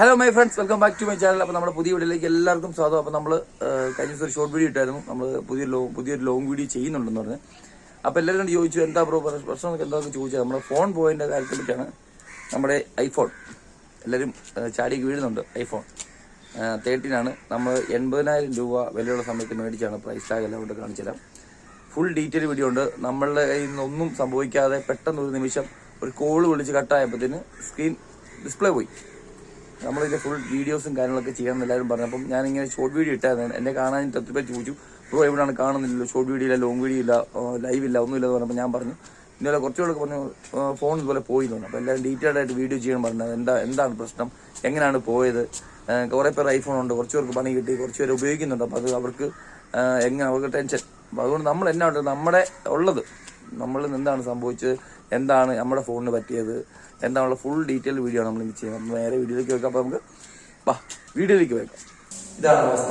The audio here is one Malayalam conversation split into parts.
Hello my friends welcome back to my channel അപ്പോൾ നമ്മുടെ പുതിയ വീഡിയോയിലേക്ക് എല്ലാവർക്കും സ്വാഗതം. അപ്പോൾ നമ്മൾ കഴിഞ്ഞ ദിവസം ഒരു ഷോർട്ട് വീഡിയോ ഇട്ടായിരുന്നു. നമ്മൾ പുതിയ ലോങ് പുതിയൊരു ലോങ് വീഡിയോ ചെയ്യുന്നുണ്ടെന്ന് പറഞ്ഞ്. അപ്പോൾ എല്ലാവരും ചോദിച്ചു എന്താ ബ്രോ പ്രശ്നം എന്താണെന്ന് ചോദിച്ചാൽ നമ്മുടെ ഫോൺ പോയതിന്റെ കാര്യത്തെ പറ്റിയാണ് നമ്മുടെ ഐഫോൺ എല്ലാവരും ചാടിക്ക് വീഴുന്നുണ്ട് ഐഫോൺ തേർട്ടീൻ ആണ്. നമ്മൾ എൺപതിനായിരം രൂപ വിലയുള്ള സമയത്ത് മേടിച്ചാണ് പ്രൈസ് ടാഗ് എല്ലാം കൊണ്ട് കാണിച്ചുതരാം ഫുൾ ഡീറ്റെയിൽ വീഡിയോ ഉണ്ട്. നമ്മളുടെ കയ്യിൽ നിന്നൊന്നും സംഭവിക്കാതെ പെട്ടെന്ന് ഒരു നിമിഷം ഒരു കോൾ വിളിച്ച് കട്ടായപ്പോഴത്തേന് സ്ക്രീൻ ഡിസ്പ്ലേ പോയി. നമ്മളിതിന്റെ ഫുൾ വീഡിയോസും കാര്യങ്ങളൊക്കെ ചെയ്യാമെന്ന് എല്ലാവരും പറഞ്ഞു അപ്പം ഞാനിങ്ങനെ ഷോർട്ട് വീഡിയോ ഇട്ടായിരുന്നു. എന്നെ കാണാൻ ഒത്തിരി പേര് ചോദിച്ചു ബ്രോ എവിടെയാണ് കാണുന്നില്ലല്ലോ. ഷോർട്ട് വീഡിയോ ഇല്ല ലോങ് വീഡിയോ ഇല്ല ലൈവ് ഇല്ല ഒന്നുമില്ല പറഞ്ഞപ്പോൾ ഞാൻ പറഞ്ഞു ഇന്നലെ കുറച്ചുകൂടെ പറഞ്ഞു ഫോൺ ഇതുപോലെ പോയി തോന്നുന്നു അപ്പോൾ എല്ലാവരും ഡീറ്റെയിൽഡ് ആയിട്ട് വീഡിയോ ചെയ്യാൻ പറഞ്ഞത് എന്താ എന്താണ് പ്രശ്നം? എങ്ങനെയാണ് പോയത്? കുറേ പേർ ഐഫോൺ ഉണ്ട്. കുറച്ച് പേർക്ക് പണി കിട്ടി. കുറച്ച് പേര് ഉപയോഗിക്കുന്നുണ്ട്. അപ്പോൾ അത് അവർക്ക് എങ്ങനെ അവർക്ക് ടെൻഷൻ അപ്പോൾ അതുകൊണ്ട് നമ്മൾ എന്നാ നമ്മുടെ ഉള്ളത്. നമ്മളിൽ എന്താണ് സംഭവിച്ചത് എന്താണ് നമ്മുടെ ഫോണിന് പറ്റിയത് എന്താണുള്ള ഫുൾ ഡീറ്റെയിൽ വീഡിയോ ആണ് നമ്മൾ ഇനി ചെയ്യുന്നത്. അപ്പോൾ നേരെ വീഡിയോയിലേക്ക് വെക്കാം. അപ്പോൾ നമുക്ക് വാ വീഡിയോയിലേക്ക് വെക്കാം. ഇതാണ് അവസ്ഥ.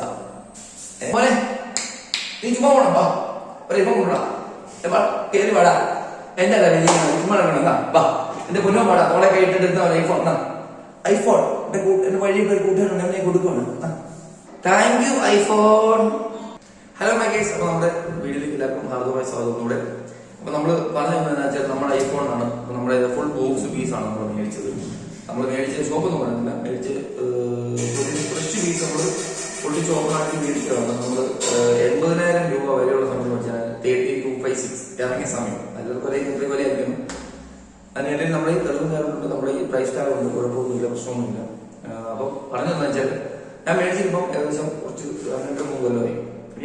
നീ ചുമ്മാ പോണം വാ. ഒരു ഇപ്പം കൊണ്ടുവാ. വാ കയറി വാടാ. എന്റെ കാര്യം നീ ചുമ്മാ നടക്കണം വാ എന്റെ പൊന്നോ പാടാ തോളെ കൈയിട്ടിട്ട് ഐഫോൺ ഐഫോൺ എന്റെ എന്റെ വഴി ഒരു കൂട്ടുകാരുണ്ട് എന്നെ കൊടുക്കുവാണ് thank you iPhone hello my മൈക്കേസ് അപ്പൊ നമ്മുടെ വീഡിയോയിലേക്ക് എല്ലാവർക്കും ഹാർദവമായ സ്വാഗതം. കൂടെ അപ്പൊ നമ്മൾ പറഞ്ഞു വെച്ചാൽ നമ്മുടെ ഐഫോൺ ആണ്. അപ്പൊ നമ്മുടെ ഫുൾ ബോക്സ് പീസ് ആണ് നമ്മൾ മേടിച്ചത്. നമ്മൾ മേടിച്ച ഷോപ്പ് എന്ന് പറയുന്നില്ല മേടിച്ച് ഫ്രഷ് പീസ് നമ്മൾ പൊട്ടിച്ച് ഓപ്പൺ ആക്കി മേടിച്ചതാണ്. നമ്മൾ എൺപതിനായിരം രൂപ വരെയുള്ള സമയം വെച്ചാൽ തേർട്ടി ടു ഫൈവ് സിക്സ് ഇറങ്ങിയ സമയം. അതിലൊരു കുറെ ഇത്രയും വില ആയിരിക്കും അതിനിടയിൽ നമ്മുടെ ഈ തെളിവ് കാര്യങ്ങളുണ്ട് നമ്മുടെ ഈ പ്രൈസ് ടാഗ് ഉണ്ട്. കുഴപ്പമൊന്നുമില്ല പ്രശ്നമൊന്നുമില്ല. അപ്പോൾ പറഞ്ഞതെന്ന് വെച്ചാൽ ഞാൻ മേടിച്ചിരിപ്പം ഏകദേശം കുറച്ച് രണ്ട് മൂന്ന് കൊല്ലമായി.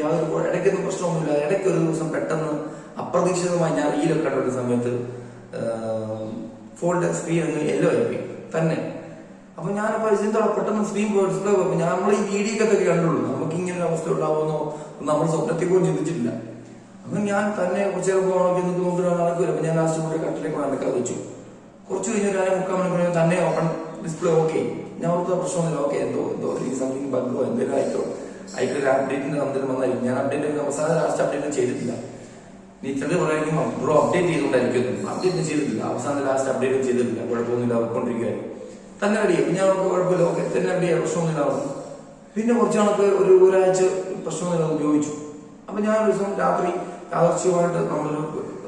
യാതൊരു ഇടയ്ക്കൊന്നും പ്രശ്നമൊന്നുമില്ല. ഇടയ്ക്ക് ഒരു ദിവസം പെട്ടെന്ന് അപ്രതീക്ഷിതമായി ഞാൻ ഈ ലൊക്കെ ഒരു സമയത്ത് ഫോണിന്റെ സ്ക്രീൻ ഒന്ന് യെല്ലോ ആയിപ്പോയി. തന്നെ. അപ്പൊ ഞാൻ പരിചയത്തോടെ പെട്ടെന്ന് സ്ക്രീൻ ഡിസ്പ്ലേ ഞാൻ നമ്മൾ ഈ വീഡിയോക്കത്തൊക്കെ കണ്ടുള്ളൂ. നമുക്ക് ഇങ്ങനെ ഒരു അവസ്ഥ ഉണ്ടാവുമെന്നോ നമ്മൾ സ്വപ്നത്തിൽ പോലും ചിന്തിച്ചിട്ടില്ല. അപ്പൊ ഞാൻ തന്നെ കുറച്ച് നേരം നടക്കില്ല അപ്പൊ ഞാൻ ലാസ്റ്റ് കൂടെ കട്ടിലേക്ക് നടക്കാതെ വെച്ചു. കുറച്ച് കഴിഞ്ഞ് ഒരു മുക്കാൽ മണിക്കൂർ തന്നെ ഓപ്പൺ ഡിസ്പ്ലേ ഓക്കെ ഞാൻ ഓർത്ത പ്രശ്നമൊന്നുമില്ല. ഓക്കെ എന്തോ എന്തോ സംതിങ് ബഗ്ഗോ എന്തെങ്കിലും ആയിക്കോ ആയിക്കോ ഒരു അപ്ഡേറ്റിന്റെ തന്നിട്ട് വന്നായിരിക്കും. ഞാൻ അപ്ഡേറ്റ് അവസാന ലാസ്റ്റ് അപ്ഡേറ്റ് ചെയ്തിട്ടില്ല. നീ ചിലർ പറയുമ്പോൾ ബ്രോ അപ്ഡേറ്റ് ചെയ്തുകൊണ്ടായിരിക്കും അപ്ഡേറ്റ് ചെയ്തിട്ടില്ല. അവസാന ലാസ്റ്റ് അപ്ഡേറ്റ് ചെയ്തിട്ടില്ല. കുഴപ്പമൊന്നുമില്ല. അവർക്കൊണ്ടിരിക്കുകയായിരുന്നു തന്നെ റെഡി ഞാൻ അവർക്ക് കുഴപ്പമില്ല. ഓക്കെ തന്നെ റെഡി പ്രശ്നമൊന്നുമില്ല പറഞ്ഞു പിന്നെ കുറച്ച് കണക്ക് ഒരു ഒരാഴ്ച പ്രശ്നമൊന്നുമില്ല. ഉപയോഗിച്ചു അപ്പൊ ഞാൻ ഒരു ദിവസം രാത്രി യാദർച്ഛികമായിട്ട് നമ്മളൊരു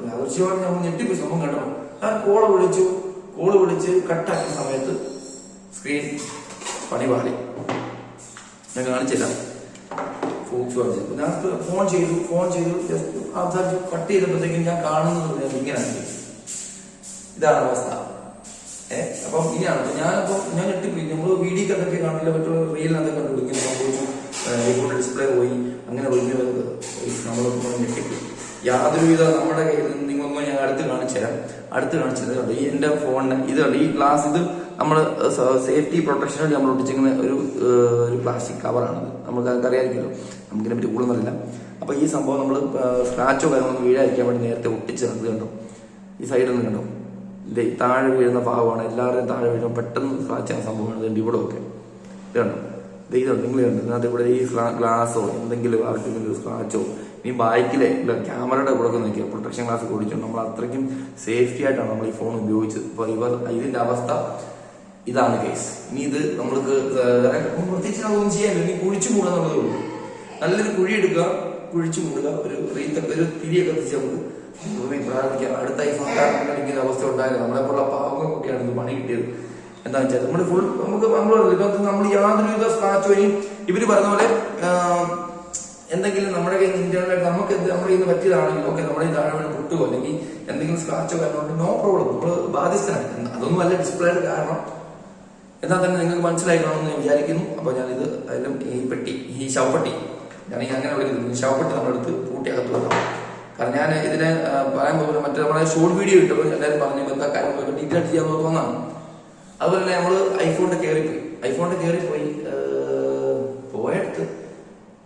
യാദർച്ഛികമായിട്ട് നമ്മൾ ഞെട്ടിപ്പോ സംഭവം കണ്ടു ഞാൻ കോൾ വിളിച്ചു. കോൾ വിളിച്ച് കട്ടാക്കിയ സമയത്ത് സ്ക്രീൻ പണി പാടി ഞാൻ കാണിച്ചില്ല ഫോക്സ് വാങ്ങിച്ചു ഞാൻ ഫോൺ ചെയ്തു ഫോൺ ചെയ്തു. ജസ്റ്റ് ആധാരിച്ച് കട്ട് ചെയ്തപ്പോഴത്തേക്കും ഞാൻ കാണുന്നത് ഞാൻ ഇങ്ങനെയാണ് ഇതാണ് അവസ്ഥ. ഏ? അപ്പം ഇനിയാണ്. അപ്പൊ ഞാൻ ഞെട്ടിപ്പോയി നമ്മൾ വീഡിയോ കണ്ടൊക്കെ കാണില്ല മറ്റുള്ള റീലിനകത്ത് കണ്ടു ഇങ്ങനെ സംഭവിച്ചു ഡിസ്പ്ലേ പോയി. അങ്ങനെ പോയി നമ്മളൊക്കെ ഞെട്ടിപ്പോയി യാതൊരുവിധ നമ്മുടെ കയ്യിൽ നിന്ന് നിങ്ങളൊന്നും ഞാൻ അടുത്ത് കാണിച്ചു തരാം. അടുത്ത് കാണിച്ചത് കണ്ടു ഈ എന്റെ ഫോണിന് ഇത് കണ്ടു. ഈ ഗ്ലാസ് ഇത് നമ്മൾ സേഫ്റ്റി പ്രൊട്ടക്ഷന് നമ്മൾ ഒട്ടിച്ചിരിക്കുന്ന ഒരു ഒരു പ്ലാസ്റ്റിക് കവറാണത് നമുക്ക് അറിയാമായിരിക്കുമല്ലോ. നമുക്കിതിനെ പറ്റി കൂടുതലറിയില്ല. അപ്പൊ ഈ സംഭവം നമ്മൾ സ്ക്രാച്ചോ കാര്യങ്ങളൊന്നും വീഴാതിരിക്കാൻ വേണ്ടി നേരത്തെ ഒട്ടിച്ച് അത് കണ്ടു? ഈ സൈഡിൽ നിന്ന് കണ്ടു? ഇത് താഴെ വീഴുന്ന ഭാഗമാണ്. എല്ലാവരുടെയും താഴെ വീഴുമ്പോൾ പെട്ടെന്ന് സ്ക്രാച്ച് ചെയ്യുന്ന സംഭവമാണ് ഇതുണ്ട് ഇവിടെ ഒക്കെ ഇത് കണ്ടു? ഇത് നിങ്ങൾ കണ്ടു? ഇതിനകത്ത് ഇവിടെ ഈ ഗ്ലാസോ എന്തെങ്കിലും ആർക്കെങ്കിലും സ്ക്രാച്ചോ ഇനി ബാക്കിലെ ക്യാമറയുടെ കൂടെ ഒക്കെ നോക്കിയാൽ പ്രൊട്ടക്ഷൻ ഗ്ലാസ് ഓടിച്ചുകൊണ്ട് നമ്മൾ അത്രയ്ക്കും സേഫ്റ്റി ആയിട്ടാണ് നമ്മൾ ഈ ഫോൺ ഉപയോഗിച്ചത്. അപ്പോൾ ഇവർ ഇതിന്റെ അവസ്ഥ ഇതാണ് കേസ് ഇനി ഇത് നമ്മൾക്ക് പ്രത്യേകിച്ച് ഒന്നും ചെയ്യാനില്ല. ഇനി കുഴിച്ചു മൂടുക ഉള്ളൂ. നല്ലൊരു കുഴി എടുക്കുക കുഴിച്ചു മൂടുക ഒരു റീത്തൊക്കെ ഒരു തിരിയൊക്കെ കത്തിച്ച് നമുക്ക് ഭൂമി പ്രാർത്ഥിക്കാം അടുത്ത ഐഫോൺ ഇങ്ങനെ അവസ്ഥ ഉണ്ടായത് നമ്മളെ പോലുള്ള പാവങ്ങൾക്കൊക്കെയാണ് ഇത് പണി കിട്ടിയത്. എന്താ വെച്ചാൽ നമ്മൾ ഫുൾ നമുക്ക് നമ്മൾ ഇതിനകത്ത് നമ്മൾ യാതൊരുവിധ സ്ക്രാച്ചോ ഇനി ഇവർ പറഞ്ഞ പോലെ എന്തെങ്കിലും നമ്മുടെ കയ്യിൽ ഇന്റർനെറ്റ് നമുക്ക് എന്ത് നമ്മുടെ കയ്യിൽ നിന്ന് പറ്റിയതാണെങ്കിൽ ഓക്കെ നമ്മുടെ ഈ താഴെ വീണ് പൊട്ടുകയോ അല്ലെങ്കിൽ എന്തെങ്കിലും സ്ക്രാച്ചോ കാരണം നോ പ്രോബ്ലം നമ്മൾ ബാധ്യസ്ഥനാണ്. അതൊന്നും അല്ല ഡിസ്പ്ലേയുടെ കാരണം. എന്നാൽ തന്നെ നിങ്ങൾക്ക് മനസ്സിലായി കാണുമെന്ന് ഞാൻ വിചാരിക്കുന്നു. അപ്പൊ ഞാനിത് അതിലും ഈ പെട്ടി ഈ ശവപ്പെട്ടി ഈ അങ്ങനെ വിളിക്കുന്നത് ശവപ്പെട്ട് നമ്മളെടുത്ത് പൂട്ടി അകത്ത് വെക്കണം. കാരണം ഞാൻ ഇതിനെ പറയാൻ പോകുന്നത് മറ്റേ നമ്മളെ ഷോർട്ട് വീഡിയോ ഇട്ടപ്പോൾ എല്ലാവരും പറഞ്ഞു എന്താ കാര്യം? ഡീറ്റെയിൽ ചെയ്യാൻ തോന്നാണ് അതുപോലെ തന്നെ നമ്മൾ ഐഫോണിന്റെ കയറിപ്പോയി. ഐഫോണിന്റെ പോയി പോയടുത്ത്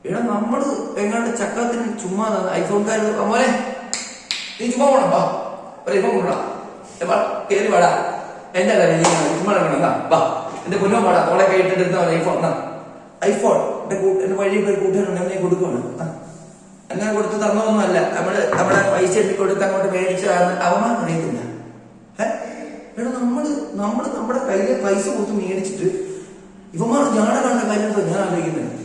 എടാ നമ്മൾ എങ്ങാണ്ട് ചക്കത്തിന് ചുമ്മാ ഐഫോൺകാർ മോനെ നീ ചുമ്മാ പോണം വാ. ഒരു ഐഫോൺ കൊണ്ടാ കയറി വാടാ. എന്റെ കാര്യം ചുമ്മാ വാ. എന്റെ പൊന്നോ പാടാ തോളെ കൈ ഇട്ടിട്ട് ഐഫോൺ ഐഫോൺ കൂട്ട് എന്റെ വഴി ഒരു കൂട്ടുകാരുണ്ട് എന്നെ കൊടുക്കുവാണ്. അങ്ങനെ കൊടുത്ത് തന്നതൊന്നുമല്ല. നമ്മൾ നമ്മുടെ പൈസ എത്തി കൊടുത്ത് അങ്ങോട്ട് മേടിച്ച അവമാനം അറിയത്തില്ല. ഏഹ് എടാ നമ്മൾ നമ്മൾ നമ്മുടെ കയ്യിലെ പൈസ കൊടുത്ത് മേടിച്ചിട്ട് ഇവന്മാർ ഞാനെ കണ്ട കാര്യത്തിൽ ഞാൻ ആലോചിക്കുന്നത്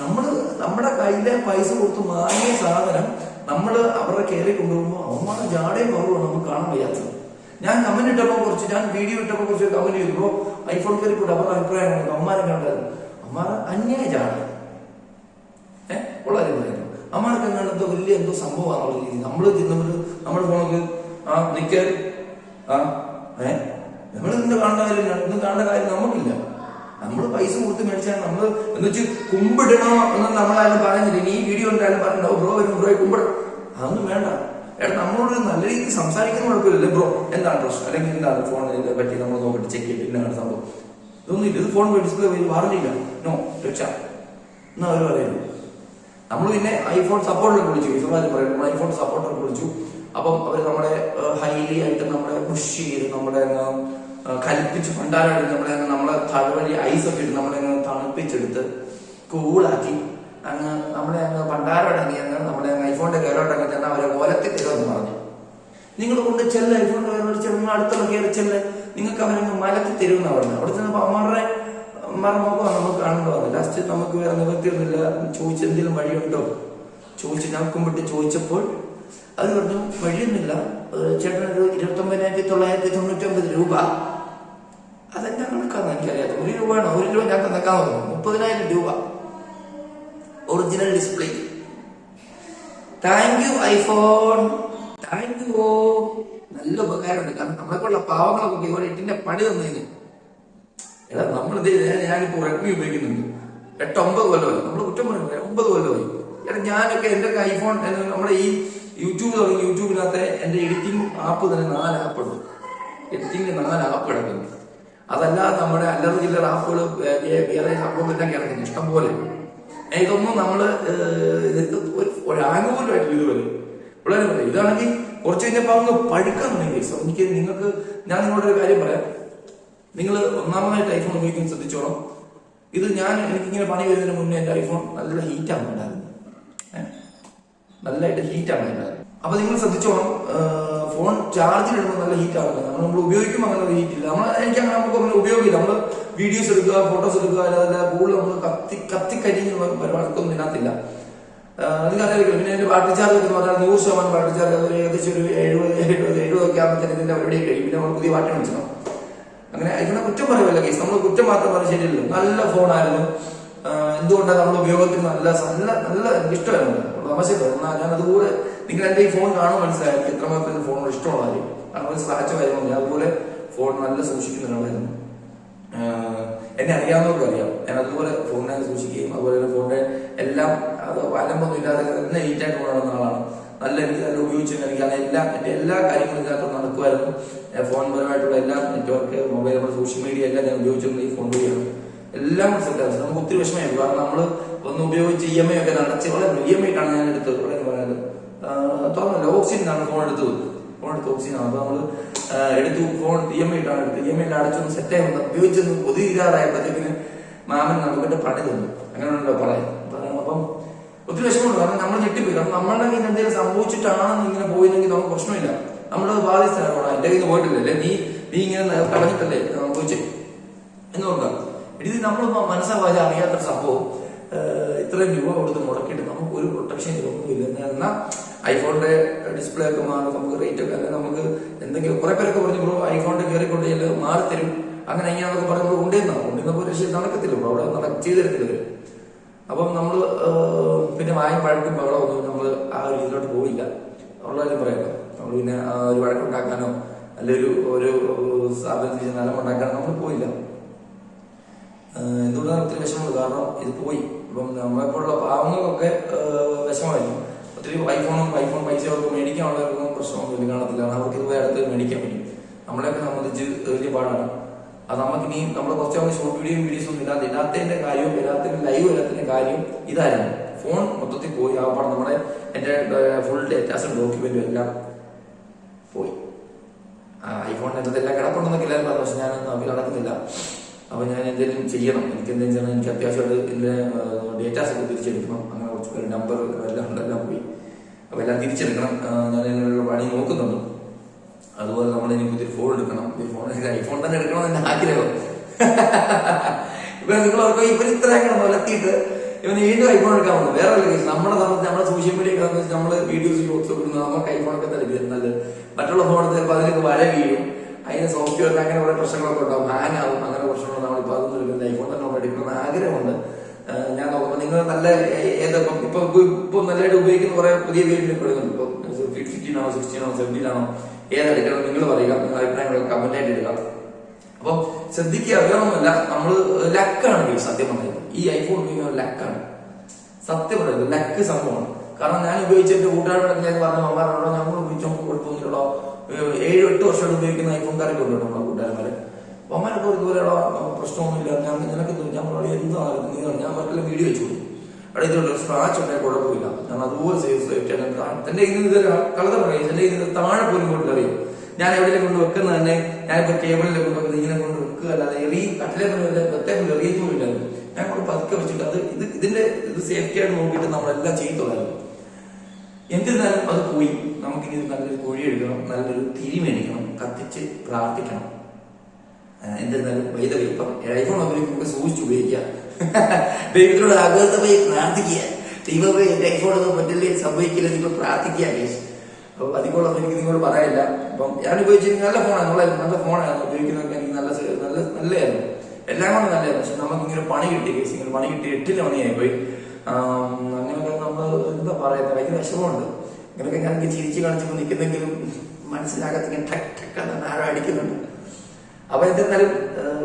നമ്മൾ നമ്മുടെ കയ്യിലെ പൈസ കൊടുത്ത് വാങ്ങിയ സാധനം നമ്മൾ അവരുടെ കയറി കൊണ്ടുപോകുമ്പോൾ അവന്മാരുടെ ജാടയും കുറവാണ് നമുക്ക് കാണാൻ വയ്യാത്തത്. ഞാൻ കമന്റ് ഇട്ടപ്പോൾ കുറച്ച് ഞാൻ വീഡിയോ ഇട്ടപ്പോൾ കുറച്ച് കമന്റ് ചെയ്തപ്പോ ഐഫോൺ കയറി കൂടെ അവരുടെ അഭിപ്രായമാണ് അമ്മാരെ കണ്ടത് അമ്മാർ അന്യായ ജാട ഏഹ് വളരെ പറയുന്നു അമ്മാർക്ക് എങ്ങാണ്ട് എന്തോ വലിയ എന്തോ സംഭവമാണെന്നുള്ള രീതി നമ്മൾ തിന്നവര് നമ്മൾ പോണത് ആ നിക്ക ആ ഏ? നമ്മൾ ഇതിന്റെ കാണേണ്ട കാര്യം ഇന്ന് കാണേണ്ട കാര്യം നമുക്കില്ല. നമ്മൾ പൈസ കൊടുത്ത് മേടിച്ചാൽ നമ്മൾ എന്ന് വെച്ച് കുമ്പിടണോ എന്ന് നമ്മളാരും പറയുന്നില്ല ഇനി ഈ വീഡിയോ ഉണ്ടായാലും പറഞ്ഞോ ബ്രോ വരും ബ്രോയെ കുമ്പിടണം. അതൊന്നും വേണ്ട. എടാ നമ്മളോട് നല്ല രീതിയിൽ സംസാരിക്കുന്ന കുഴപ്പമില്ലല്ലേ ബ്രോ? എന്താണ് പ്രശ്നം? അല്ലെങ്കിൽ എന്താണ് ഫോൺ പറ്റി നമ്മൾ നോക്കിട്ട് ചെക്ക് ചെയ്തിട്ട് എന്താണ് സംഭവം. ഇതൊന്നും ഇല്ല ഇത് ഫോൺ ഡിസ്പ്ലേ വാറണ്ടി ഇല്ല നോ രക്ഷ എന്നാ അവർ പറയുന്നു നമ്മൾ പിന്നെ ഐഫോൺ സപ്പോർട്ടർ വിളിച്ചു. ഇസുമാരി പറയുന്നു നമ്മൾ ഐഫോൺ സപ്പോർട്ടർ വിളിച്ചു. അപ്പം അവർ നമ്മുടെ ഹൈലി ആയിട്ട് നമ്മളെ പുഷ് ചെയ്ത് ഏഹ് കൽപ്പിച്ച് പണ്ടാരാടി നമ്മളെ നമ്മളെ തലവഴി ഐസ് ഒക്കെ ഇട്ട് നമ്മളെ തണുപ്പിച്ചെടുത്ത് കൂളാക്കി അങ്ങ് നമ്മളെ അങ്ങ് പണ്ടാരടങ്ങി അങ്ങ് നമ്മളെ അങ്ങ് ഐഫോണിന്റെ കയറോട്ടങ്ങ് ചെന്നാൽ അവരെ ഓലത്തിൽ തരുമെന്ന് പറഞ്ഞു. നിങ്ങൾ കൊണ്ട് ചെല്ല ഐഫോണിന്റെ കയറി ചെന്ന് അടുത്തുള്ള കയറി ചെല്ല്. നിങ്ങൾക്ക് അവരങ്ങ് മലത്തിൽ തരുമെന്ന് പറഞ്ഞു അവിടെ ചെന്നപ്പോൾ അമ്മമാരുടെ മുഖമാണ് നമുക്ക് കാണേണ്ടി വന്നത് ലാസ്റ്റ് നമുക്ക് വേറെ നിവൃത്തിയൊന്നുമില്ല ചോദിച്ച് എന്തെങ്കിലും വഴിയുണ്ടോ? ചോദിച്ച് ഞാൻ കുമ്പിട്ട് ചോദിച്ചപ്പോൾ അത് പറഞ്ഞു വഴിയൊന്നുമില്ല. ചേട്ടനൊരു ഇരുപത്തൊമ്പതിനായിരത്തി തൊള്ളായിരത്തി തൊണ്ണൂറ്റൊമ്പത് രൂപ. അതെന്താ കണക്കാന്ന് എനിക്കറിയാത്ത. ഒരു രൂപയാണോ ഒരു രൂപ ഞാൻ കണക്കാൻ തോന്നുന്നു മുപ്പതിനായിരം രൂപ. Original display thank you iPhone thank you നല്ല ഉപകാരമുണ്ട്. കാരണം നമ്മളെക്കുള്ള പാവങ്ങളൊക്കെ ഇവിടെ എട്ടിന്റെ പണി തന്നതിന് എടാ നമ്മളിത് ഞാനിപ്പോ റെഡ്മി ഉപയോഗിക്കുന്നുണ്ട്. എട്ട് ഒമ്പത് കൊല്ലമായി നമ്മൾ കുറ്റം പറയുന്നത് ഒമ്പത് കൊല്ലമായി എടാ ഞാനൊക്കെ എന്റെ ഐഫോൺ നമ്മുടെ ഈ യൂട്യൂബ് തുടങ്ങി യൂട്യൂബിനകത്തെ എന്റെ എഡിറ്റിംഗ് ആപ്പ് തന്നെ നാല് ആപ്പ് ഉണ്ട്. എഡിറ്റിംഗ് നാല് ആപ്പ് കിടക്കുന്നു. അതല്ലാതെ നമ്മുടെ അല്ലറ ചില്ലറ ആപ്പുകൾ വേറെ സംഭവമെല്ലാം കിടക്കുന്നു. ഇഷ്ടം പോലെ ഇതൊന്നും നമ്മൾ ഒരു ആനുകൂല്യമായിട്ട് ഇതുവരെ പറയും ഇതാണെങ്കിൽ കുറച്ച് കഴിഞ്ഞപ്പോ അങ്ങ് പഴുക്കാൻ തുടങ്ങി സോ എനിക്ക് നിങ്ങൾക്ക് ഞാൻ നിങ്ങളോട് ഒരു കാര്യം പറയാം. നിങ്ങൾ ഒന്നാമതായിട്ട് ഐഫോൺ ഉപയോഗിക്കാൻ ശ്രദ്ധിച്ചോളാം. ഇത് ഞാൻ എനിക്കിങ്ങനെ പണി വരുന്നതിന് മുന്നേ എന്റെ ഐഫോൺ നല്ല ഹീറ്റാണ് ഉണ്ടായിരുന്നത്? നല്ലതായിട്ട് ഹീറ്റാണ് ഉണ്ടായിരുന്നത്. അപ്പൊ നിങ്ങൾ ശ്രദ്ധിച്ചോണം ഫോൺ ചാർജിൽ ഇടുമ്പോൾ നല്ല ഹീറ്റ് ആവില്ല നമ്മൾ നമ്മൾ ഉപയോഗിക്കുമ്പോൾ അങ്ങനെ ഒരു ഹീറ്റ് ഇല്ല. നമ്മൾ എനിക്ക് അങ്ങനെ നമുക്ക് അങ്ങനെ ഉപയോഗമില്ല. നമ്മൾ വീഡിയോസ് എടുക്കുക ഫോട്ടോസ് എടുക്കുക അല്ലാതെ കൂടുതൽ നമ്മൾ കത്തി കത്തിക്കരിഞ്ഞുള്ള പരിപാടിക്കൊന്നും ഇതിനകത്തില്ല. നിങ്ങൾക്കറിയാം പിന്നെ എന്റെ ബാറ്ററി ചാർജ് എന്ന് പറഞ്ഞാൽ നൂറ് ശതമാനം ബാറ്ററി ചാർജ് അതൊരു ഏകദേശം ഒരു എഴുപത് എഴുപത് എഴുപതൊക്കെ ആകുമ്പോഴത്തേക്ക് ഇതിന്റെ പരിപാടി കഴിയും. പിന്നെ നമ്മൾ പുതിയ ബാറ്ററി മനസ്സിലാവും അങ്ങനെ ഇതിനെ കുറ്റം പറയുമല്ല കേസ് നമ്മൾ കുറ്റം മാത്രം പറഞ്ഞ ശരിയല്ലോ നല്ല ഫോണായിരുന്നു എന്തുകൊണ്ടാണ് നമ്മൾ ഉപയോഗത്തിൽ നല്ല നല്ല നല്ല ഇഷ്ടമായിരുന്നു. തമാശ എന്നാൽ ഞാൻ അതുപോലെ നിങ്ങൾ എന്റെ ഈ ഫോൺ കാണുമ്പോൾ മനസ്സിലായത് എത്രമാത്രം ഫോണിനോട് ഇഷ്ടമുള്ള കാര്യം. അതുപോലെ സ്ക്രാച്ച് കാര്യമൊന്നും അതുപോലെ ഫോൺ നല്ല സൂക്ഷിക്കുന്ന ഒരാളായിരുന്നു. എന്നെ അറിയാവുന്നവർക്ക് അറിയാം. ഞാൻ അതുപോലെ ഫോണിനെ സൂക്ഷിക്കുകയും അതുപോലെ തന്നെ ഫോണിന്റെ എല്ലാം അത് അലമ്പൊന്നും ഇല്ലാതെ തന്നെ നീറ്റായിട്ട് കൊണ്ടുനടന്ന ആളാണ്. നല്ല എനിക്ക് നല്ല ഉപയോഗിച്ച് എനിക്ക് അത് എല്ലാ എന്റെ എല്ലാ കാര്യങ്ങളും ഇതിനകത്ത് നടക്കുമായിരുന്നു. ഫോൺ പരമായിട്ടുള്ള എല്ലാ നെറ്റ്വർക്ക് മൊബൈൽ സോഷ്യൽ മീഡിയ എല്ലാം ഞാൻ ഉപയോഗിച്ചിരുന്നത് ഈ ഫോൺ വഴിയാണ്. എല്ലാം സെറ്റാണ് നമുക്ക് ഒത്തിരി വിഷമമായിരുന്നു. കാരണം നമ്മൾ ഒന്ന് ഉപയോഗിച്ച് ഇ എം ഐ ഒക്കെ നടച്ച് വളരെ ഇ എം ഐ ആണ് ഞാൻ എടുത്തത്. വളരെ പറയുന്നത് തോന്നുന്നില്ല. ഓക്സിജനാണ് ഫോൺ എടുത്തത്. ഫോൺ എടുത്ത് ഓക്സിജനാണ് അപ്പൊ നമ്മൾ എടുത്തു ഫോൺ ഇ എം ഐ ഇട്ടാണ് എടുത്തത്. ഇ എം ഐ അടച്ചൊന്ന് സെറ്റ് ആയി വന്ന് ഉപയോഗിച്ചൊന്ന് ഒതുങ്ങി തീരാറായപ്പോഴത്തേക്കിന് മാമൻ നമുക്കിട്ട് പണി തന്നു. അങ്ങനെ ഉണ്ടോ പറയാം. അപ്പം ഒത്തിരി വിഷമമുണ്ട്. കാരണം നമ്മൾ ഞെട്ടിപ്പോയി. കാരണം നമ്മളുടെ കയ്യിൽ എന്തെങ്കിലും സംഭവിച്ചിട്ടാണ് ഇങ്ങനെ പോയില്ലെങ്കിൽ നമുക്ക് പ്രശ്നമില്ല. നമ്മൾ ബാധിച്ചാണ് എന്റെ കയ്യിൽ പോയിട്ടില്ല. നീ നീ ഇങ്ങനെ കളഞ്ഞിട്ടല്ലേ സംഭവിച്ചേ എന്ന് പറഞ്ഞാൽ ഇത് നമ്മളൊന്നും മനസ്സാവാതെ അറിയാത്തൊരു സംഭവം. ഇത്രയും രൂപ കൊടുത്ത് മുടക്കിയിട്ട് നമുക്ക് ഒരു പ്രൊട്ടക്ഷൻ ഒന്നുമില്ല. എന്നാൽ ഐഫോണിന്റെ ഡിസ്പ്ലേ ഒക്കെ മാറും. നമുക്ക് റേറ്റ് ഒക്കെ നമുക്ക് എന്തെങ്കിലും കുറെ പേരൊക്കെ പറഞ്ഞു ബ്രോ ഐഫോണിന്റെ കയറിക്കൊണ്ട് ചെല്ല് മാറിത്തരും തരും. അങ്ങനെ ഇങ്ങനെയൊക്കെ പറയുമ്പോൾ കൊണ്ടുവന്ന കൊണ്ടുവന്നപ്പോൾ പക്ഷേ നടക്കത്തില്ല ബ്രോ അവിടെ നട ഇവർ. അപ്പം നമ്മൾ പിന്നെ വായും പഴക്കും ബഹളമൊന്നും നമ്മൾ ആ ഒരു ഇതിലോട്ട് പോയില്ല ഉള്ള കാര്യം പറയാം നമ്മൾ പിന്നെ ഒരു വഴക്കുണ്ടാക്കാനോ അല്ലെങ്കിൽ ഒരു ഒരു സ്ഥാപനത്തിൽ നിലം ഉണ്ടാക്കാനോ നമ്മൾ പോയില്ല. എന്തുകൊണ്ടാണ് ഒത്തിരി വിഷമമുണ്ട് കാരണം ഇത് പോയി. ഇപ്പം നമ്മളെപ്പോലുള്ള പാവങ്ങൾക്കൊക്കെ ആഹ് വിഷമമായിരിക്കും. ഒത്തിരി ഐഫോണും ഐഫോൺ പൈസ അവർക്ക് മേടിക്കാനുള്ള പ്രശ്നമൊന്നും കാണത്തില്ല അവർക്ക് ഇത് അടുത്ത് മേടിക്കാൻ പറ്റും. നമ്മളെയൊക്കെ സംബന്ധിച്ച് വലിയ പാടാണ്. അത് നമുക്ക് ഇനിയും നമ്മൾ കുറച്ചൊക്കെ ഷോർട്ട് വീഡിയോ വീഡിയോസ് ഇല്ലാതെ ഇല്ലാത്തതിന്റെ കാര്യവും ഇല്ലാത്തതിന്റെ ലൈവ് ഇല്ലാത്തതിന്റെ കാര്യം ഇതായിരുന്നു. ഫോൺ മൊത്തത്തിൽ പോയി. ആ പാടം നമ്മുടെ എന്റെ ഫുൾ ഡേറ്റാസും ഡോക്യുമെന്റും എല്ലാം പോയി. ഐഫോണിന് എന്തെല്ലാം കിടപ്പുണ്ടെന്നൊക്കെ എല്ലാവരും പറഞ്ഞു. പക്ഷെ ഞാൻ നോക്കി നടക്കുന്നില്ല. അപ്പൊ ഞാൻ എന്തെങ്കിലും ചെയ്യണം. എനിക്ക് എന്തെങ്കിലും ചെയ്യണം. എനിക്ക് അത്യാവശ്യമായിട്ട് ഇതിന്റെ ഡേറ്റാസ് ഒക്കെ തിരിച്ചെടുക്കണം. അങ്ങനെ കുറച്ച് നമ്പർ എല്ലാം ഉണ്ടെല്ലാം പോയി. അപ്പൊ എല്ലാം തിരിച്ചെടുക്കണം. ഞാൻ ഇതിനുള്ള പണി നോക്കുന്നുണ്ട്. അതുപോലെ നമ്മൾ ഇനി പുതിയൊരു ഫോൺ എടുക്കണം. പുതിയ ഫോൺ ഐഫോൺ തന്നെ എടുക്കണം എന്റെ ആഗ്രഹം. ഇപ്പൊ നിങ്ങൾ ഓർക്കും ഇവർ ഇത്ര കിടന്നു വലത്തിയിട്ട് ഇവന് വീണ്ടും ഐഫോൺ എടുക്കാൻ വന്നു. വേറെ ഒരു കേസ് നമ്മുടെ സമയത്ത് നമ്മുടെ സോഷ്യൽ മീഡിയ ഒക്കെ നമ്മൾ വീഡിയോസ് ഷോർട്സ് കൊടുക്കുന്നത് നമുക്ക് ഐഫോണൊക്കെ തന്നെ വരുന്നത് മറ്റുള്ള ഫോൺ ചിലപ്പോൾ അതിലേക്ക് വര വീഴും. അതിന് സോഫ്റ്റ്വെയർ അങ്ങനെ കുറെ പ്രശ്നങ്ങളൊക്കെ ഉണ്ടാവും. ഹാങ് ആവും. അങ്ങനെ പ്രശ്നങ്ങൾ നമ്മളിപ്പോൾ അതൊന്നും ഐഫോൺ തന്നെ നമ്മൾ എടുക്കണം ആഗ്രഹമുണ്ട്. ഞാൻ നോക്കുമ്പോൾ നിങ്ങൾ നല്ല ഏതൊക്കെ ഇപ്പൊ ഇപ്പൊ നല്ലതായിട്ട് ഉപയോഗിക്കുന്ന കുറെ പുതിയ വേരിയന്റ് പെടുന്നുണ്ട് ഇപ്പൊ ഫിഫ്റ്റീൻ ആണോ സിക്സ്റ്റീൻ ആണോ സെവന്റീൻ ആണോ ഏതെടുക്കണം നിങ്ങൾ പറയുക നിങ്ങൾ അഭിപ്രായങ്ങൾ കമന്റ് ആയിട്ട് ഇടുക. അപ്പൊ ശ്രദ്ധിക്കുക വേണമെന്നല്ല നമ്മൾ ലക്കാണ് സത്യം പറഞ്ഞത് ഈ ഐഫോൺ ഉപയോഗിക്കുന്ന ലക്കാണ്. സത്യം പറയുന്നത് ലക്ക് സംഭവമാണ്. കാരണം ഞാൻ ഉപയോഗിച്ചിട്ട് എന്റെ കൂട്ടുകാരോടൊക്കെ ഞാൻ പറഞ്ഞ അമ്മാരോടോ ഞങ്ങൾ ഉപയോഗിച്ചോ കുഴപ്പമൊന്നുമില്ലല്ലോ ഏഴ് എട്ട് വർഷം ഉപയോഗിക്കുന്ന ഐഫോൺ ഉണ്ട് നമ്മുടെ കൂട്ടുകാരന്മാര് അപ്പൊ അമ്മമാരൊക്കെ ഇതുപോലെ എടാ, പ്രശ്നമൊന്നുമില്ല ഞാൻ നിനക്ക് ഞാൻ പറഞ്ഞു എന്താണ് നീ ഞാൻ മറ്റുള്ള വീഡിയോ വെച്ചു അവിടെ ഇതിലുള്ള സ്ക്രാച്ച് ഉണ്ടെങ്കിൽ കുഴപ്പമില്ല. ഞാൻ അതുപോലെ സേഫ് സേഫ്റ്റി എന്റെ ഇതിന് ഇത് കളത പറയും. എന്റെ ഇതിന് താഴെ പോലും കൊണ്ട് അറിയും. ഞാൻ എവിടെ കൊണ്ട് വെക്കുന്നത് തന്നെ ഞാനിപ്പോ ടേബിളിൽ കൊണ്ട് വെക്കുന്നത് ഇങ്ങനെ കൊണ്ട് വെക്കുക. അല്ലാതെ എറിയും കട്ടിലെ കൊണ്ട് വെത്തേ എറിയത്തുമില്ല ഞാൻ കൊണ്ട് പതുക്കെ വെച്ചിട്ട് അത് ഇത് ഇതിന്റെ ഇത് സേഫ്റ്റി ആയിട്ട് നോക്കിയിട്ട് നമ്മളെല്ലാം ചെയ്യത്തുള്ളായിരുന്നു. എന്നിരുന്നാലും അത് പോയി. നമുക്കിനി നല്ലൊരു കുഴി എഴുതണം നല്ലൊരു തിരി മേടിക്കണം കത്തിച്ച് പ്രാർത്ഥിക്കണം. ആ, വൈദവി ഇപ്പം ഐഫോൺ ഉപയോഗിക്കും നമുക്ക് സൂക്ഷിച്ച് ഉപയോഗിക്കാം ദൈവത്തിനോട് ആഗ്രഹമായി പ്രാർത്ഥിക്കുക. ദൈവമേ എന്റെ ഐഫോൺ ഒന്നും പറ്റില്ലേ സംഭവിക്കില്ല നിങ്ങൾ പ്രാർത്ഥിക്കുക ഗേഷ് അപ്പൊ അതിക്കോളം എനിക്ക് നിങ്ങളോട് പറയാനില്ല. അപ്പം ഞാൻ ഉപയോഗിച്ചിരുന്ന നല്ല ഫോണാണ്. നമ്മളെ നല്ല ഫോണാണ്. ഉപയോഗിക്കുന്നതൊക്കെ എനിക്ക് നല്ല നല്ല നല്ലതായിരുന്നു. എല്ലാം കൊണ്ട് നല്ലതായിരുന്നു. പക്ഷെ നമുക്ക് ഇങ്ങനെ പണി കിട്ടി കേസ് ഇങ്ങനെ പണി കിട്ടി. എട്ടിന് പണിയായി പോയി അങ്ങനെയൊക്കെ നമ്മൾ എന്താ പറയുന്നത്? ഭയങ്കര വിഷമമുണ്ട്. ഇങ്ങനെയൊക്കെ ഞാൻ ചിരിച്ച് കാണിച്ചപ്പോൾ നിൽക്കുന്നെങ്കിലും മനസ്സിനകത്ത് ഇങ്ങനെ ടക്ക് ടക്ക് ആരോ അടിക്കുന്നുണ്ട്. അപ്പൊ എന്തെന്നാലും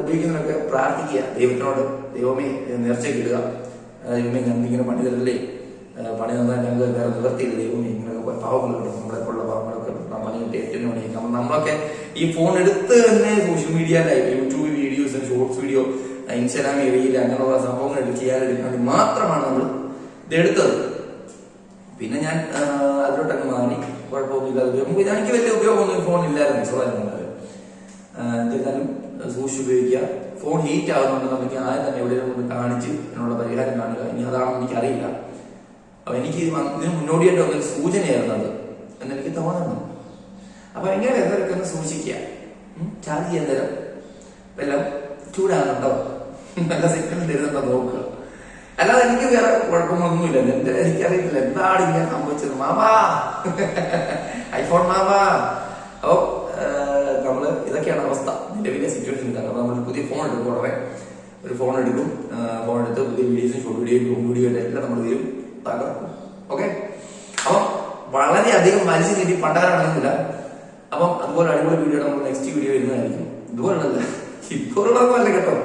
ഉപയോഗിക്കുന്നതൊക്കെ പ്രാർത്ഥിക്കുക. ദൈവത്തിനോട് ദൈവമേ നേർച്ചയ്ക്കിടുക ദൈവമേ ഞങ്ങൾക്ക് ഇങ്ങനെ പണി തരല്ലേ? പണി തന്നാൽ ഞങ്ങൾക്ക് വേറെ നിവർത്തിയില്ല ദൈവമേ ഇങ്ങനെയൊക്കെ പാവങ്ങളുണ്ട് നമ്മളെ ഉള്ള പാവങ്ങളൊക്കെ കിട്ടി ഏറ്റവും പണി നമ്മൾ നമ്മളൊക്കെ ഈ ഫോൺ എടുത്ത് തന്നെ social media live YouTube videos shorts video Instagram reel അങ്ങനെയുള്ള സംഭവങ്ങൾ ചെയ്യാനെടുക്കാൻ വേണ്ടി മാത്രമാണ് നമ്മൾ ഇത് എടുത്തത്. പിന്നെ ഞാൻ അതിലോട്ടൊക്കെ മാറി. കുഴപ്പമൊന്നുമില്ല ഇല്ലാതെ ഉപയോഗം എനിക്ക് വലിയ ഉപയോഗമൊന്നും ഫോൺ ഇല്ലായിരുന്നു. ചെറുതായിരുന്നു എന്തായാലും സൂക്ഷിച്ച് ഉപയോഗിക്കുക. ഫോൺ ഹീറ്റ് ആകുന്നുണ്ട് നമുക്ക് ആദ്യം തന്നെ എവിടെയെങ്കിലും കൊണ്ട് കാണിച്ച് അതിനുള്ള പരിഹാരം കാണുക. ഇനി അതാണെന്ന് എനിക്കറിയില്ല. അപ്പൊ എനിക്ക് ഇതിന് മുന്നോടിയായിട്ട് വന്നൊരു സൂചനയായിരുന്നു അത്. എന്നെനിക്ക് തോന്നുന്നു. അപ്പൊ എങ്ങനെ എന്തൊക്കെ ഒന്ന് സൂക്ഷിക്കുക? ചാർജ് ചെയ്യാൻ തരാം വല്ലതും ചൂടാകുന്നുണ്ടോ? നല്ല സിഗ്നൽ തരുന്നുണ്ടോ നോക്കുക. അല്ലാതെ എനിക്ക് വേറെ കുഴപ്പമൊന്നുമില്ല എന്റെ എനിക്കറിയില്ല. എന്താണ് ഇങ്ങനെ സംഭവിച്ചത്? മാമാ. ഐഫോൺ മാമാ. അപ്പൊ ഇതൊക്കെയാണ് അവസ്ഥ. നിലവിലെ സിറ്റുവേഷൻ കാരണം നമ്മൾ പുതിയ ഫോൺ എടുക്കും ഉടനെ ഒരു ഫോൺ എടുക്കും. ഫോൺ എടുത്ത് പുതിയ വീഡിയോസും ഷോർട്ട് വീഡിയോ ഹോം വീഡിയോ എല്ലാം നമ്മൾ വരും തകർക്കും. ഓക്കെ അപ്പം വളരെയധികം വലിച്ചു നീട്ടി പണ്ടാറാണെന്നില്ല അപ്പം അതുപോലെ അടിപൊളി വീഡിയോ നമ്മൾ നെക്സ്റ്റ് വീഡിയോ വരുന്നതായിരിക്കും. ഇതുപോലുള്ള ഇതുപോലുള്ളതൊന്നുമല്ല കേട്ടോ.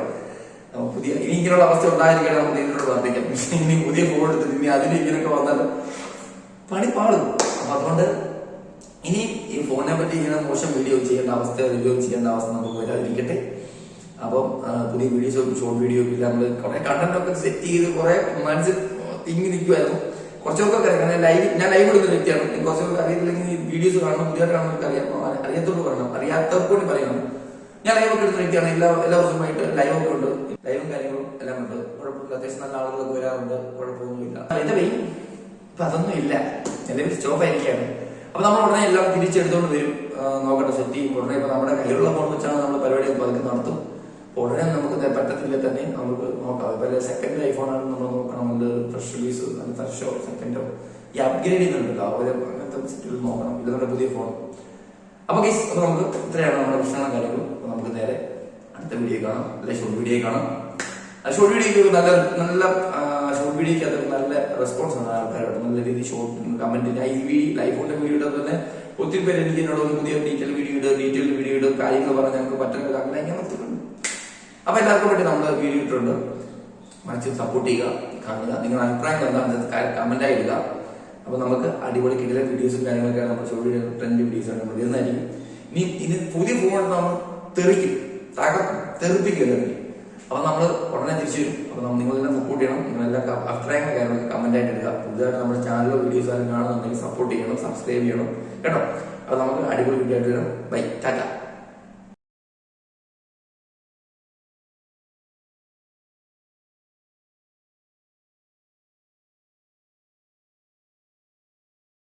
പുതിയ ഇനി ഇങ്ങനെയുള്ള അവസ്ഥ ഉണ്ടായിരിക്കണം നമുക്ക് ഇതിനോട് ഇനി പുതിയ ഫോൺ എടുത്തിട്ട് ഇനി അതിന് ഇങ്ങനെയൊക്കെ വന്നാൽ പണി പാടും അപ്പൊ അതുകൊണ്ട് ഇനി ഈ ഫോണിനെ പറ്റി ഇങ്ങനെ മോശം വീഡിയോ ചെയ്യേണ്ട അവസ്ഥ റിവ്യൂ ചെയ്യേണ്ട അവസ്ഥ നമുക്ക് വരാതിരിക്കട്ടെ. അപ്പം പുതിയ വീഡിയോസ് ഷോർട്ട് വീഡിയോ ഒക്കെ നമ്മൾ കുറെ കണ്ടന്റ് ഒക്കെ സെറ്റ് ചെയ്ത് കുറെ മനസ്സിൽ തിങ്ങി നിൽക്കുമായിരുന്നു കുറച്ചൊക്കെ അറിയാം. ലൈവ് ഞാൻ ലൈവ് ഇടുന്ന വ്യക്തിയാണ്. കുറച്ചൊക്കെ അറിയത്തില്ലെങ്കിൽ വീഡിയോസ് കാണണം പുതിയതായിട്ട് കാണുന്നവർക്ക് അറിയാം. അറിയാത്തവർക്ക് പറയണം. അറിയാത്തവർക്ക് കൂടി പറയണം. ഞാൻ ലൈവ് ഒക്കെ എടുക്കുന്ന വ്യക്തിയാണ്. എല്ലാ എല്ലാ ദിവസമായിട്ട് ലൈവ് ഒക്കെ ഉണ്ട്. ലൈവും കാര്യങ്ങളും എല്ലാം ഉണ്ട്. കുഴപ്പമില്ല. അത്യാവശ്യം നല്ല ആളുകളൊക്കെ വരാറുണ്ട്. കുഴപ്പമൊന്നുമില്ല. എന്റെ വെയിൽ ഇപ്പൊ അതൊന്നും ഇല്ല. നിലവിൽ സ്റ്റോപ്പ് ആയിരിക്കുകയാണ്. അപ്പൊ നമ്മൾ ഉടനെ എല്ലാം തിരിച്ചെടുത്തോണ്ട് വരും. നോക്കട്ടെ സെറ്റ് ചെയ്യും ഉടനെ ഇപ്പൊ നമ്മുടെ കയ്യിലുള്ള ഫോൺ വെച്ചാണ് നമ്മൾ പരിപാടി പതുക്കെ നടത്തും. ഉടനെ നമുക്ക് പറ്റത്തില്ല തന്നെ നമുക്ക് നോക്കാം. ഇപ്പൊ സെക്കൻഡ് ഐഫോൺ ആണ് നമ്മൾ നോക്കണം അത് ഫ്രഷ് റിലീസ് ഫ്രഷോ സെക്കൻഡോ ഈ അപ്ഗ്രേഡ് ചെയ്യുന്നുണ്ടല്ലോ അവർ അങ്ങനത്തെ സെറ്റുകൾ നോക്കണം. ഇത് നമ്മുടെ പുതിയ ഫോൺ അപ്പൊ ഗൈസ് അപ്പൊ നമുക്ക് ഇത്രയാണ് നമ്മുടെ പ്രശ്നങ്ങളും കാര്യങ്ങളും. അപ്പൊ നമുക്ക് നേരെ അടുത്ത വീഡിയോ കാണാം. അല്ലെ ഷോർട്ട് വീഡിയോ കാണാം. ഷോർട്ട് വീഡിയോക്ക് നല്ല നല്ല ഷോർട്ട് വീഡിയോക്ക് അത് നല്ല റെസ്പോൺസ് ആണ് ആൾക്കാരുടെ നല്ല രീതിയിൽ ഷോർട്ട് കമന്റ് ഈ ലൈഫ് ഉണ്ട് വീഡിയോ ഇടുന്നത് തന്നെ ഒത്തിരി പേര് എനിക്ക് എന്നോട് പുതിയ ഡീറ്റെയിൽ വീഡിയോ ഇടുക ഡീറ്റെയിൽ വീഡിയോ ഇടുക കാര്യങ്ങൾ പറഞ്ഞ് ഞങ്ങൾക്ക് പറ്റുന്നത് അങ്ങനെ അങ്ങനെ ഒത്തിരി അപ്പൊ എല്ലാവർക്കും വേണ്ടി നമ്മൾ വീഡിയോ ഇട്ടിട്ടുണ്ട്. മനസ്സിൽ സപ്പോർട്ട് ചെയ്യുക കാണുക. നിങ്ങളുടെ അഭിപ്രായങ്ങൾ എന്താണെന്ന് കമന്റ് ആയി ഇടുക. അപ്പൊ നമുക്ക് അടിപൊളി കിട്ടിയ വീഡിയോസും കാര്യങ്ങളൊക്കെ നമ്മൾ ചോദ്യ ട്രെൻഡ് വീഡിയോസ് ആണ് നമ്മൾ വരുന്നതായിരിക്കും ഇനി ഇനി പുതിയ ഫോൺ നമ്മൾ തെറിക്കും തകർക്കും തെറിപ്പിക്കും അപ്പൊ നമ്മൾ ഉടനെ തിരിച്ചു വരും. അപ്പൊ നമ്മൾ തന്നെ സപ്പോർട്ട് ചെയ്യണം. നിങ്ങളെല്ലാം അഭിപ്രായങ്ങൾ കാര്യങ്ങളൊക്കെ കമന്റ് ആയിട്ട് ഇടുക. പുതുതായിട്ട് നമ്മുടെ ചാനലിലോ വീഡിയോസ് ആരും കാണുന്നുണ്ടെങ്കിൽ സപ്പോർട്ട് ചെയ്യണം സബ്സ്ക്രൈബ് ചെയ്യണം. കേട്ടോ? അപ്പൊ നമുക്ക് അടിപൊളി വീഡിയോ ആയിട്ട് വരാം. ബൈ ടാറ്റ.